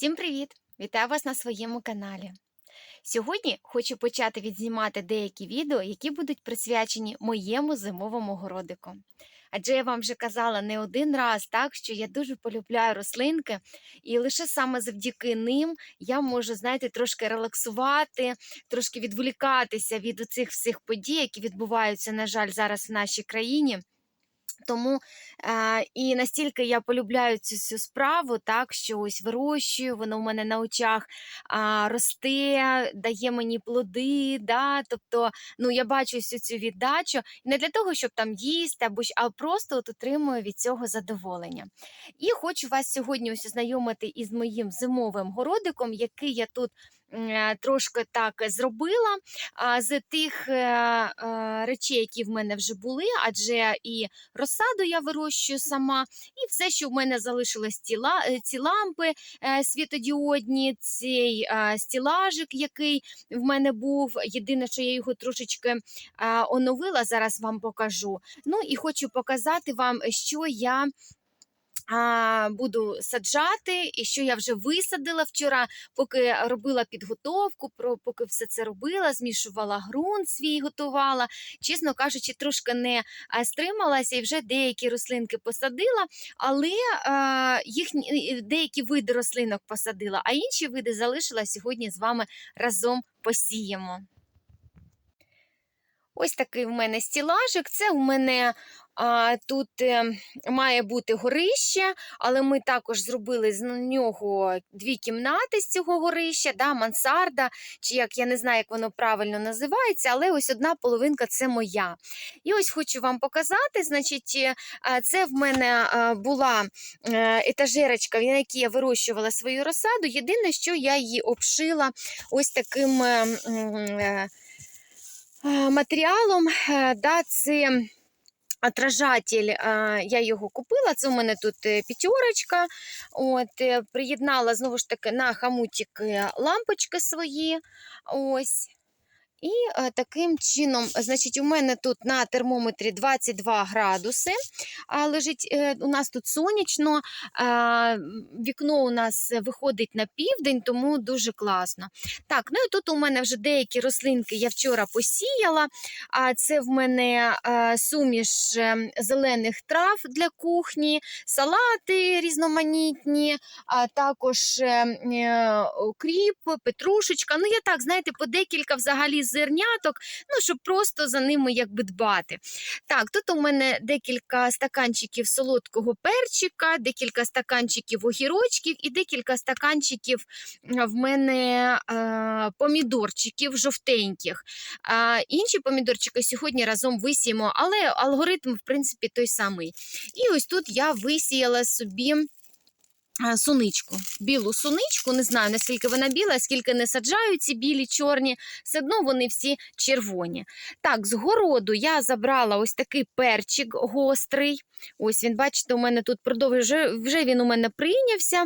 Всім привіт! Вітаю вас на своєму каналі. Сьогодні хочу почати відзнімати деякі відео, які будуть присвячені моєму зимовому городику. Адже я вам вже казала не один раз, так що я дуже полюбляю рослинки, і лише саме завдяки ним я можу, знаєте, трошки релаксувати, трошки відволікатися від цих всіх подій, які відбуваються, на жаль, зараз в нашій країні. Тому е, і настільки я полюбляю цю, цю справу, так що ось вирощую, воно в мене на очах а, росте, дає мені плоди. Да? Тобто, ну я бачу всю цю віддачу не для того, щоб там їсти, або а просто от отримую від цього задоволення. І хочу вас сьогодні ось ознайомити із моїм зимовим городиком, який я тут. Е, Трошки так зробила з тих е, е, речей, які в мене вже були, адже і розсаду я вирощую сама, і все, що в мене залишилось ці, ці лампи світодіодні, цей стілажик, який в мене був. Єдине, що я його трошечки оновила, зараз вам покажу. Ну і хочу показати вам, що я. А, буду саджати, і що я вже висадила вчора, поки робила підготовку, про поки все це робила, змішувала ґрунт свій, готувала. Чесно кажучи, трошки не стрималася і вже деякі рослинки посадила, але а, їхні деякі види рослинок посадила, а інші види залишила сьогодні з вами разом посіємо. Ось такий в мене стілажик. Це у мене а, тут е, має бути горище, але ми також зробили з нього дві кімнати з цього горища, да, мансарда, чи як я не знаю, як воно правильно називається, але ось одна половинка це моя. І ось хочу вам показати, значить, е, це в мене а, була е, етажерочка, на якій я вирощувала свою розсаду. Єдине, що я її обшила ось таким. Е, матеріалом. е, Да, це отражатель, е, я його купила. Це у мене тут п'ятерочка. Приєднала знову ж таки на хамутик лампочки свої. Ось. І е, таким чином, значить, у мене тут на термометрі 22 градуси а, лежить. Е, у нас тут сонячно, вікно у нас виходить на південь, тому дуже класно. Так, ну і тут у мене вже деякі рослинки я вчора посіяла. А це в мене е, суміш зелених трав для кухні, салати різноманітні, а також кріп, петрушечка. Ну, я так, знаєте, по декілька взагалі зерняток, ну, щоб просто за ними якби дбати. Так, тут у мене декілька стаканчиків солодкого перчика, декілька стаканчиків огірочків і декілька стаканчиків е, в мене е, помідорчиків жовтеньких. А, інші помідорчики сьогодні разом висіємо, але алгоритм, в принципі, той самий. І ось тут я висіяла собі. Суничку, білу суничку, не знаю наскільки вона біла, скільки не саджаю ці білі, чорні, все одно вони всі червоні. Так, з городу я забрала ось такий перчик гострий. Ось він, бачите, у мене тут продовжує, вже, він у мене прийнявся,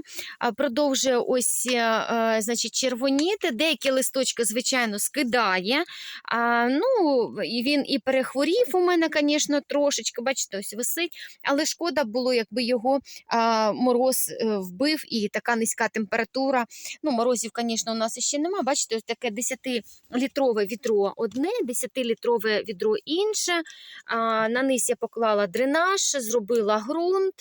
продовжує ось, е, е, значить, червоніти. Деякі листочки, звичайно, скидає. А, ну, він і перехворів у мене, звісно, трошечки. Бачите, ось висить, але шкода було, якби його мороз е, вбив і така низька температура. Ну, морозів, звісно, у нас ще нема. Бачите, ось таке 10-літрове відро одне, 10-літрове відро інше. А, на низ я поклала дренаж, зробила ґрунт.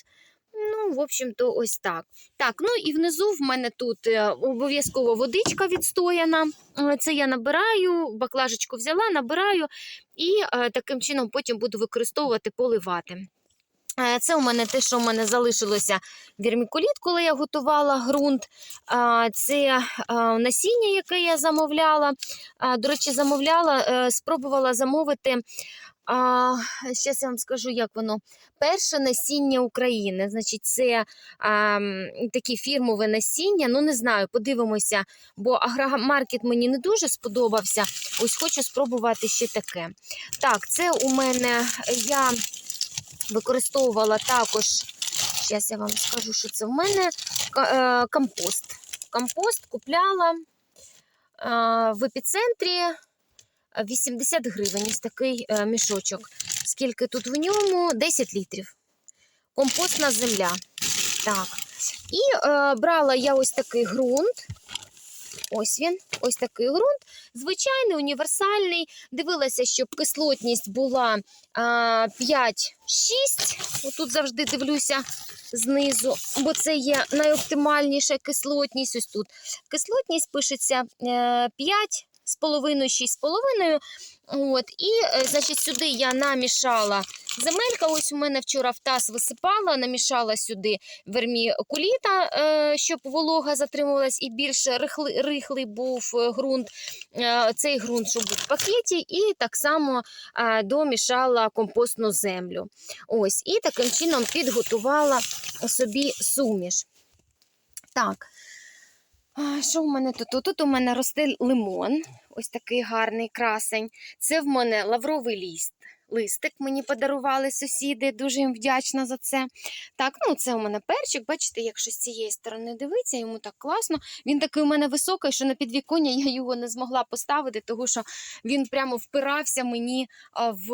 Ну, в общем-то, ось так. Так, ну і внизу в мене тут е, обов'язково водичка відстояна. Е, Це я набираю, баклажечку взяла, набираю і е, таким чином потім буду використовувати, поливати. Е, Це у мене те, що у мене залишилося вірмікуліт, коли я готувала ґрунт. Це е, насіння, яке я замовляла. До речі, замовляла, е, спробувала замовити. А, Зараз я вам скажу, як воно. Перше насіння України. Значить, це а, такі фірмове насіння. Ну, не знаю, подивимося, бо агромаркет мені не дуже сподобався. Ось хочу спробувати ще таке. Так, це у мене я використовувала також. Зараз я вам скажу, що це в мене е, компост. Компост купляла е, в епіцентрі 80 гривень. Ось такий е, мішочок. Скільки тут в ньому? 10 літрів. Компостна земля. Так. І брала я ось такий ґрунт. Ось він, ось такий ґрунт. Звичайний, універсальний. Дивилася, щоб кислотність була 5-6. Отут завжди дивлюся знизу, бо це є найоптимальніша кислотність. Ось тут кислотність пишеться е, 5 з половиною, 6 з половиною. От, і, е, значить, сюди я намішала земелька. Ось у мене вчора в таз висипала, намішала сюди вермікуліта, е, щоб волога затримувалась і більш рихлий, рихлий був е, ґрунт. Цей ґрунт, що був в пакеті, і так само домішала компостну землю. Ось, і таким чином підготувала собі суміш. Так. А, Що в мене тут? Тут у мене росте лимон, ось такий гарний красень. Це в мене лавровий ліст. Листик мені подарували сусіди, дуже їм вдячна за це. Так, ну це у мене перчик. Бачите, якщо з цієї сторони дивитися, йому так класно. Він такий у мене високий, що на підвіконня я його не змогла поставити, тому що він прямо впирався мені а, в,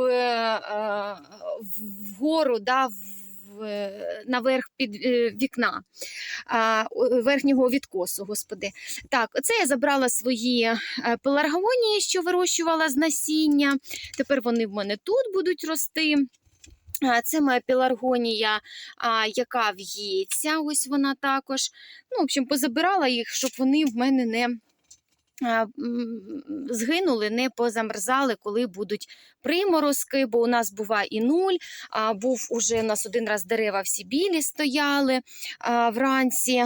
вгору, да, в- наверх під е, вікна верхнього відкосу, господи. Так, оце я забрала свої е, пеларгонії, що вирощувала з насіння. Тепер вони в мене тут будуть рости. Це моя пеларгонія, яка в'ється. Ось вона також. Ну, в общем, позабирала їх, щоб вони в мене не згинули, не позамерзали, коли будуть приморозки, бо у нас буває і нуль. А, був уже у нас один раз дерева всі білі стояли а, вранці.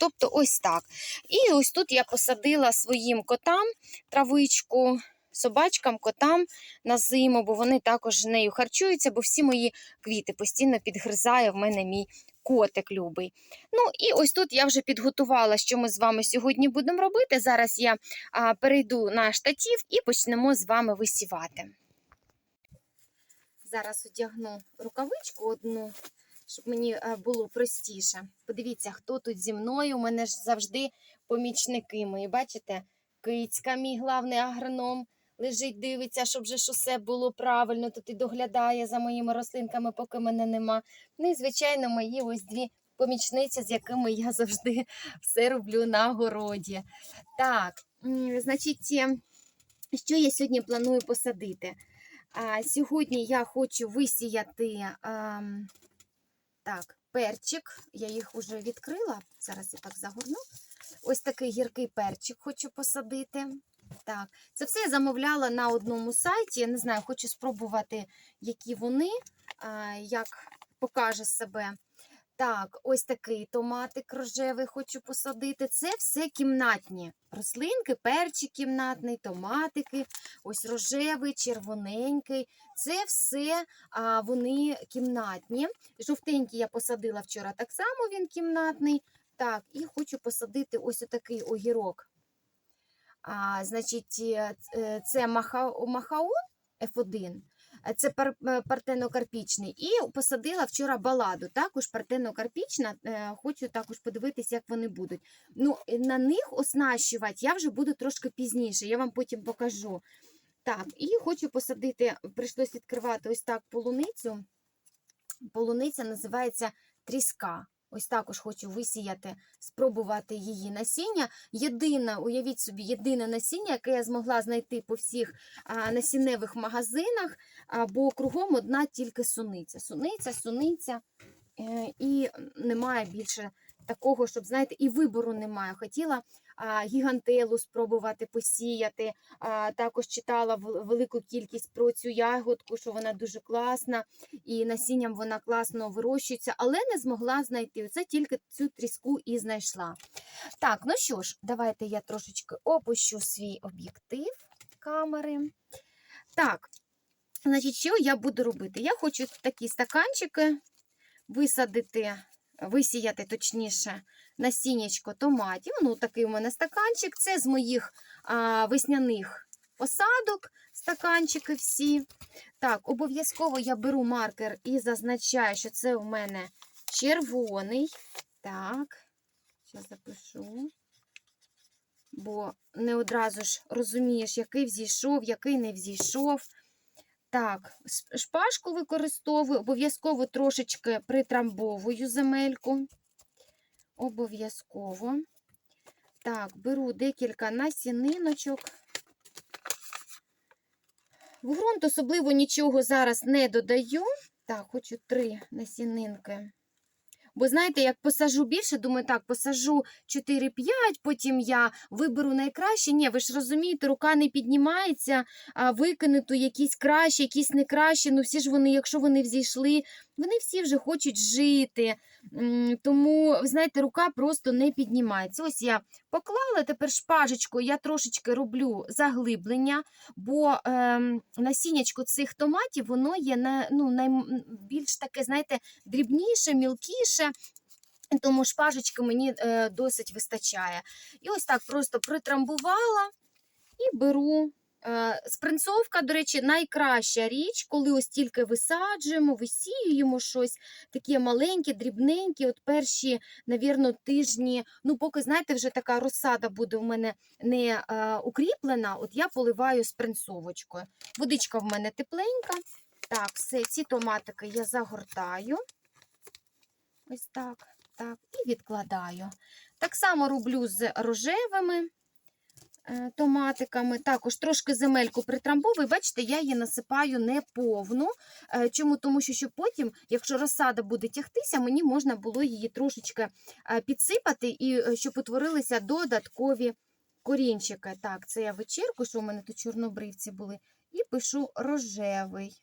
Тобто ось так. І ось тут я посадила своїм котам травичку, собачкам, котам на зиму, бо вони також нею харчуються, бо всі мої квіти постійно підгризає в мене мій котик любий. Ну і ось тут я вже підготувала, що ми з вами сьогодні будемо робити. Зараз я а, перейду на штатів і почнемо з вами висівати. Зараз одягну рукавичку одну, щоб мені е, було простіше. Подивіться, хто тут зі мною. У мене ж завжди помічники мої. Бачите, кицька, мій главний агроном, лежить, дивиться, щоб вже усе було правильно. Тут і доглядає за моїми рослинками, поки мене нема. Ну і, звичайно, мої ось дві помічниці, з якими я завжди все роблю на городі. Так, значить, е, що я сьогодні планую посадити? А, сьогодні я хочу висіяти ам, так, перчик. Я їх вже відкрила. Зараз я так загорну. Ось такий гіркий перчик хочу посадити. Так, це все я замовляла на одному сайті. Я не знаю, хочу спробувати, які вони, як покаже себе. Так, ось такий томатик рожевий хочу посадити. Це все кімнатні рослинки, перчик кімнатний, томатики, ось рожевий, червоненький. Це все а, вони кімнатні. Жовтенький я посадила вчора так само, він кімнатний. Так, і хочу посадити ось отакий огірок. А, значить, е, е, це маха, махаон F1. Е, Це партенокарпічний. І посадила вчора баладу, також партенокарпічна. Хочу також подивитися, як вони будуть. Ну, на них оснащувати я вже буду трошки пізніше, я вам потім покажу. Так, і хочу посадити, прийшлось відкривати ось так полуницю. Полуниця називається тріска. Ось також хочу висіяти, спробувати її насіння. Єдине, уявіть собі, єдине насіння, яке я змогла знайти по всіх насінневих магазинах, бо кругом одна тільки суниця. Суниця, суниця, е, і немає більше такого, щоб, знаєте, і вибору немає. Хотіла гігантелу спробувати посіяти. Також читала велику кількість про цю ягодку, що вона дуже класна, і насінням вона класно вирощується, але не змогла знайти. Це тільки цю тріску і знайшла. Так, ну що ж, давайте я трошечки опущу свій об'єктив камери. Так, значить, що я буду робити? Я хочу такі стаканчики висадити, висіяти, точніше, насіннячко томатів. Ну, такий у мене стаканчик. Це з моїх а, весняних посадок, стаканчики всі. Так, обов'язково я беру маркер і зазначаю, що це у мене червоний. Так, зараз запишу. Бо не одразу ж розумієш, який взійшов, який не взійшов. Так, шпажку використовую, обов'язково трошечки притрамбовую земельку. Обов'язково. Так, беру декілька насіниночок. В ґрунт особливо нічого зараз не додаю. Так, хочу три насінинки. Бо знаєте, як посажу більше, думаю, так, посажу 4-5, потім я виберу найкраще. Ні, ви ж розумієте, рука не піднімається, а викинуту якісь кращі, якісь не кращі. Ну всі ж вони, якщо вони взійшли, вони всі вже хочуть жити. Тому, знаєте, рука просто не піднімається. Ось я поклала тепер шпажечкою, я трошечки роблю заглиблення, бо ем, насіннячко цих томатів воно є на, ну, найбільш таке, знаєте, дрібніше, мілкіше. Тому шпажечки мені е, досить вистачає. І ось так просто притрамбувала і беру. Е, спринцовка, до речі, найкраща річ, коли ось тільки висаджуємо, висіюємо щось таке маленьке, дрібненьке. От перші, навірно, тижні, ну, поки, знаєте, вже така розсада буде у мене не е, укріплена, от я поливаю спринцовочкою. Водичка в мене тепленька. Так, все, ці томатики я загортаю. Ось так, так, і відкладаю. Так само роблю з рожевими томатиками. Також трошки земельку притрамбовую. Бачите, я її насипаю не повну. Е, Чому? Тому що щоб потім, якщо розсада буде тягтися, мені можна було її трошечки е, підсипати, і е, щоб утворилися додаткові корінчики. Так, це я вечірку, що у мене тут чорнобривці були, і пишу рожевий.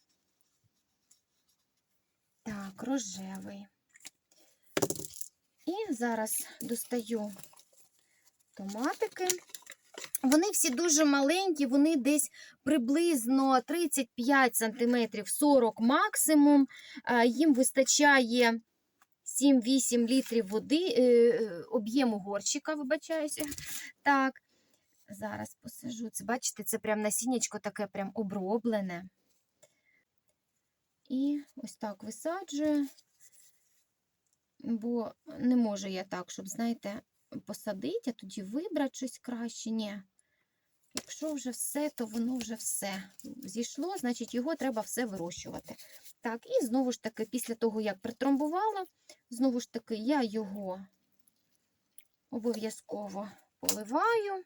Так, рожевий. І зараз достаю томатики. Вони всі дуже маленькі, вони десь приблизно 35 см, 40 максимум. Е, Їм вистачає 7-8 літрів води, е, об'єму горщика, вибачаюся. Так, зараз посажу. Це, бачите, це прям насіннячко таке прям оброблене. І ось так висаджую бо не можу я так, щоб, знаєте, посадити, а тоді вибрати щось краще. Ні. Якщо вже все, то воно вже все зійшло, значить його треба все вирощувати. Так, і знову ж таки, після того, як притромбувала, знову ж таки, я його обов'язково поливаю.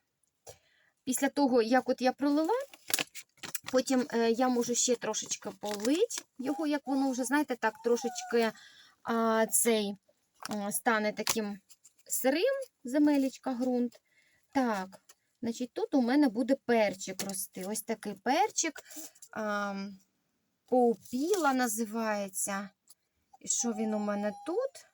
Після того, як от я пролила, потім е, я можу ще трошечки полити його, як воно вже, знаєте, так, трошечки а, цей а, стане таким сирим земелічка, ґрунт. Так, значить, тут у мене буде перчик рости. Ось такий перчик. А, Поупіла називається. І що він у мене тут?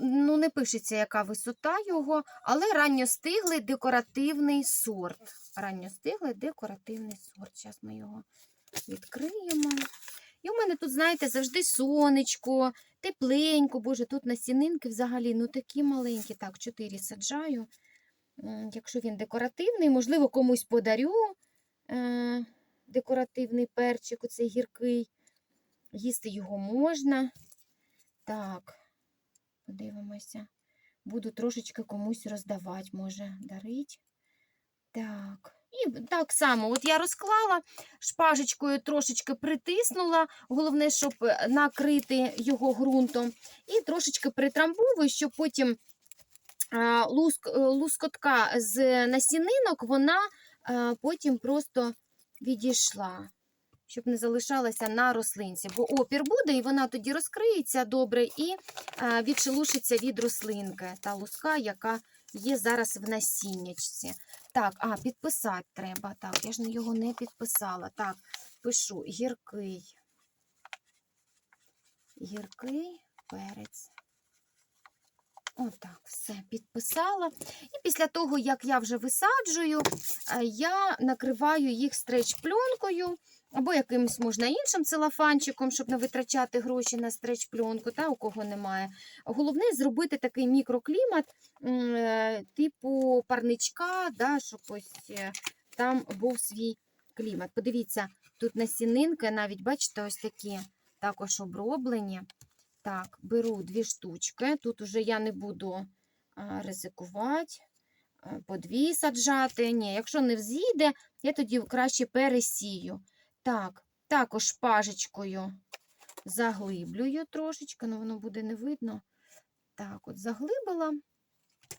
Ну, не пишеться, яка висота його, але ранньостиглий декоративний сорт. Ранньостиглий декоративний сорт. Зараз ми його відкриємо. І у мене тут, знаєте, завжди сонечко, тепленько, боже, тут насінинки взагалі ну такі маленькі. Так, чотири саджаю. Якщо він декоративний, можливо, комусь подарю е, декоративний перчик, оцей гіркий. Їсти його можна. Так, подивимося. Буду трошечки комусь роздавати, може, дарить. Так. І так само, от я розклала, шпажечкою трошечки притиснула, головне, щоб е, накрити його ґрунтом, і трошечки притрамбовую, щоб потім луск, е, лускотка з насінинок, вона потім просто відійшла, щоб не залишалася на рослинці. Бо опір буде, і вона тоді розкриється добре і відшелушиться від рослинки, та луска, яка є зараз в насіннячці. Так, а, підписати треба. Так, я ж його не підписала. Так, пишу гіркий. Гіркий перець. Отак, все, підписала. І після того, як я вже висаджую, е, я накриваю їх стреч-пленкою або якимось можна іншим целофанчиком, щоб не витрачати гроші на стреч-пленку, та у кого немає. Головне зробити такий мікроклімат, е, типу парничка, да, щоб ось е, там був свій клімат. Подивіться, тут насінинки, навіть, бачите, ось такі також оброблені. Так, беру дві штучки. Тут уже я не буду ризикувати, по дві саджати. Ні, якщо не взійде, я тоді краще пересію. Так, також шпажечкою заглиблюю трошечки, ну воно буде не видно. Так, от заглибила,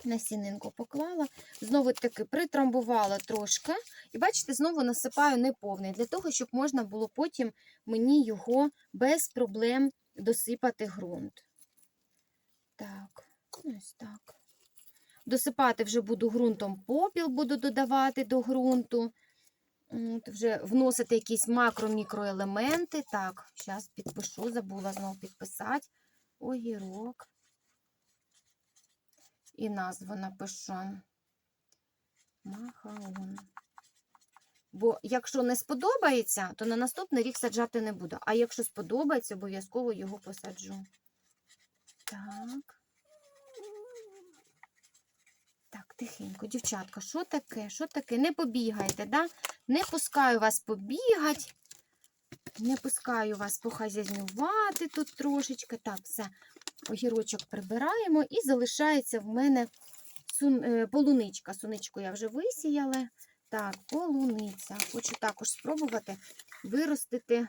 насінинку поклала, знову таки притрамбувала трошки. І бачите, знову насипаю неповний, для того, щоб можна було потім мені його без проблем досипати ґрунт. Так, ось так. Досипати вже буду ґрунтом попіл, буду додавати до ґрунту. От, вже вносити якісь макро-мікроелементи. Так, зараз підпишу, забула знову підписати. Огірок. І назву напишу. Махаон. Бо якщо не сподобається, то на наступний рік саджати не буду. А якщо сподобається, обов'язково його посаджу. Так. Так, тихенько, дівчатка, що таке? Що таке? Не побігайте, да? Не пускаю вас побігати. Не пускаю вас похазязнювати тут трошечки. Так, все, огірочок прибираємо і залишається в мене сун... е, полуничка. Суничку я вже висіяла. Так, полуниця. Хочу також спробувати виростити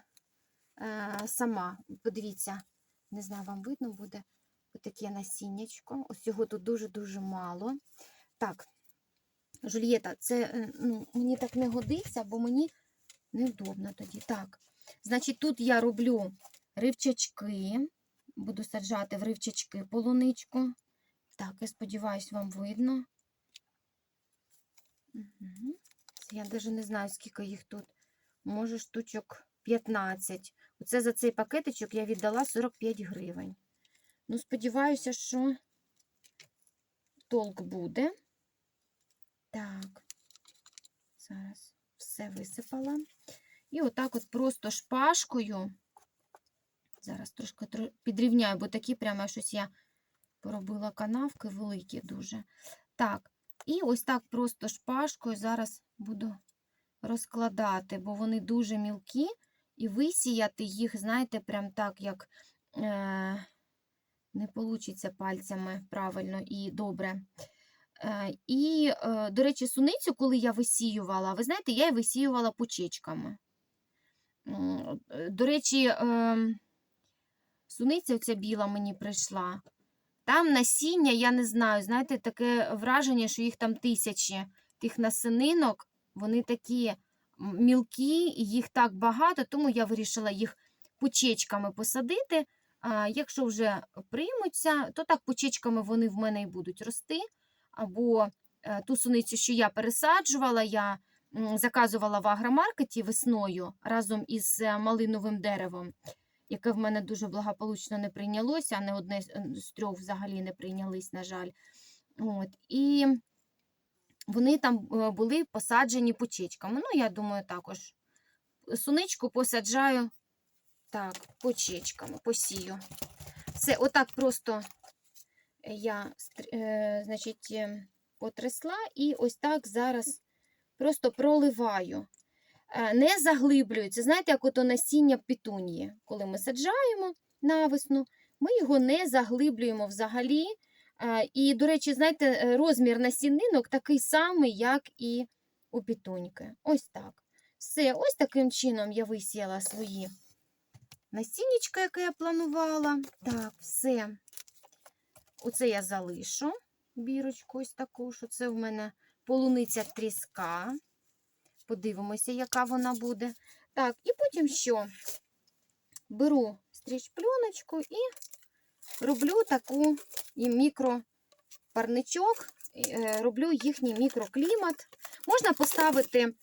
е, сама. Подивіться, не знаю, вам видно буде таке насіннячко. Ось його тут дуже-дуже мало. Так, Жульєта, це е, ну, мені так не годиться, бо мені невдобно тоді. Так, значить, тут я роблю ривчачки. Буду саджати в ривчачки полуничку. Так, я сподіваюся, вам видно. Угу. Я навіть не знаю, скільки їх тут. Може, штучок 15. Оце за цей пакетичок я віддала 45 гривень. Ну, сподіваюся, що толк буде. Так, зараз все висипала. І отак от просто шпажкою. Зараз трошки підрівняю, бо такі прямо щось я поробила канавки великі дуже. Так, і ось так просто шпажкою зараз буду розкладати, бо вони дуже мілкі, і висіяти їх, знаєте, прям так, як е, не вийде пальцями правильно і добре. Е, І, е, до речі, суницю, коли я висіювала, ви знаєте, я її висіювала почечками. Е, До речі, ем, суниця оця біла мені прийшла. Там насіння, я не знаю, знаєте, таке враження, що їх там тисячі тих насининок, вони такі мілкі, їх так багато, тому я вирішила їх почечками посадити. А якщо вже приймуться, то так почечками вони в мене і будуть рости. Або е, ту суницю, що я пересаджувала, я заказувала в агромаркеті весною разом із е, малиновим деревом, яке в мене дуже благополучно не прийнялося, а не одне з- трьох взагалі не прийнялись, на жаль. От. І вони там е, були посаджені почечками. Ну, я думаю, також суничку посаджаю так, почечками, посію. Все, отак просто я е, значить, е, потрясла і ось так зараз просто проливаю. Е, Не заглиблюється. Знаєте, як ото насіння петунії. Коли ми саджаємо навесну, ми його не заглиблюємо взагалі. Е, І, до речі, знаєте, е, розмір насінинок такий самий, як і у петуньки. Ось так. Все, ось таким чином я висіяла свої насіннячка, яке я планувала. Так, все. Оце я залишу бірочку ось таку, що це в мене полуниця тріска. Подивимося, яка вона буде. Так, і потім що? Беру стріч-пленочку і роблю таку і мікропарничок, е, роблю їхній мікроклімат. Можна поставити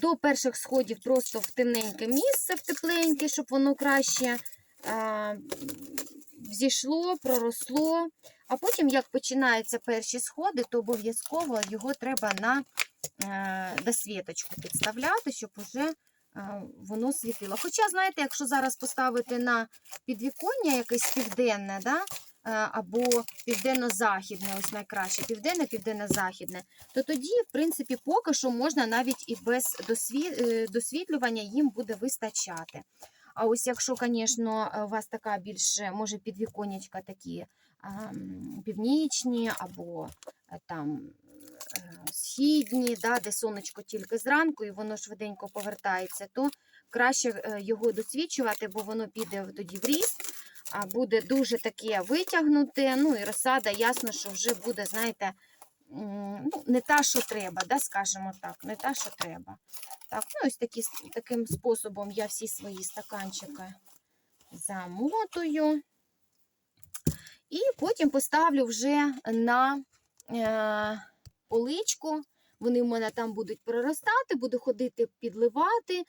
до перших сходів просто в темненьке місце, в тепленьке, щоб воно краще а, взійшло, проросло. А потім, як починаються перші сходи, то обов'язково його треба на досвіточку підставляти, щоб уже е, воно світило. Хоча, знаєте, якщо зараз поставити на підвіконня якесь південне, да, е, або південно-західне, ось найкраще, південне, південно-західне, то тоді, в принципі, поки що можна навіть і без е, досвітлювання їм буде вистачати. А ось якщо, звісно, у вас така більше, може, підвіконечка такі північні або е, там е, східні, да, де сонечко тільки зранку і воно швиденько повертається, то краще е, його досвідчувати, бо воно піде тоді в ріст. буде дуже таке витягнуте. Ну і розсада, ясно, що вже буде, знаєте, ну, не та, що треба, да, скажімо так, не та, що треба. Так, ну ось такі, таким способом я всі свої стаканчики замотую. І потім поставлю вже на е, поличку. Вони в мене там будуть проростати, буду ходити підливати.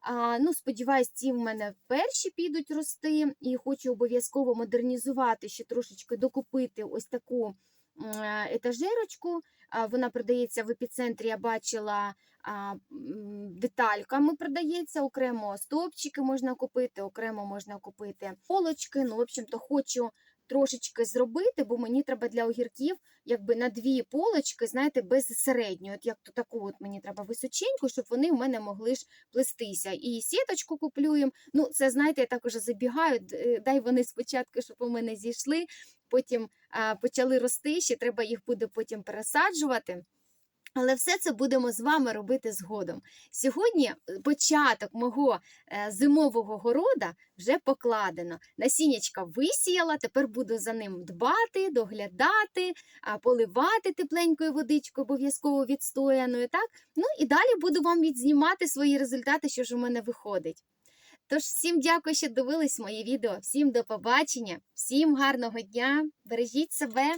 А, ну, сподіваюсь, ці в мене перші підуть рости. І хочу обов'язково модернізувати, ще трошечки докупити ось таку етажерочку. А, Вона продається в епіцентрі, я бачила а, детальками продається, окремо стовпчики можна купити, окремо можна купити полочки. Ну, в общем-то, хочу трошечки зробити, бо мені треба для огірків якби на дві полочки, знаєте, без середньої. От як то таку от мені треба височеньку, щоб вони в мене могли ж плестися. І сіточку куплю їм. Ну, це знаєте, я так уже забігаю. е, Дай вони спочатку, щоб у мене зійшли, потім а, почали рости, ще треба їх буде потім пересаджувати. Але все це будемо з вами робити згодом. Сьогодні е, початок мого е, зимового города вже покладено. Насіннячка висіяла, тепер буду за ним дбати, доглядати, поливати тепленькою водичкою, обов'язково відстояною. Так? Ну і далі буду вам відзнімати свої результати, що ж у мене виходить. Тож всім дякую, що дивились моє відео. Всім до побачення, всім гарного дня, бережіть себе.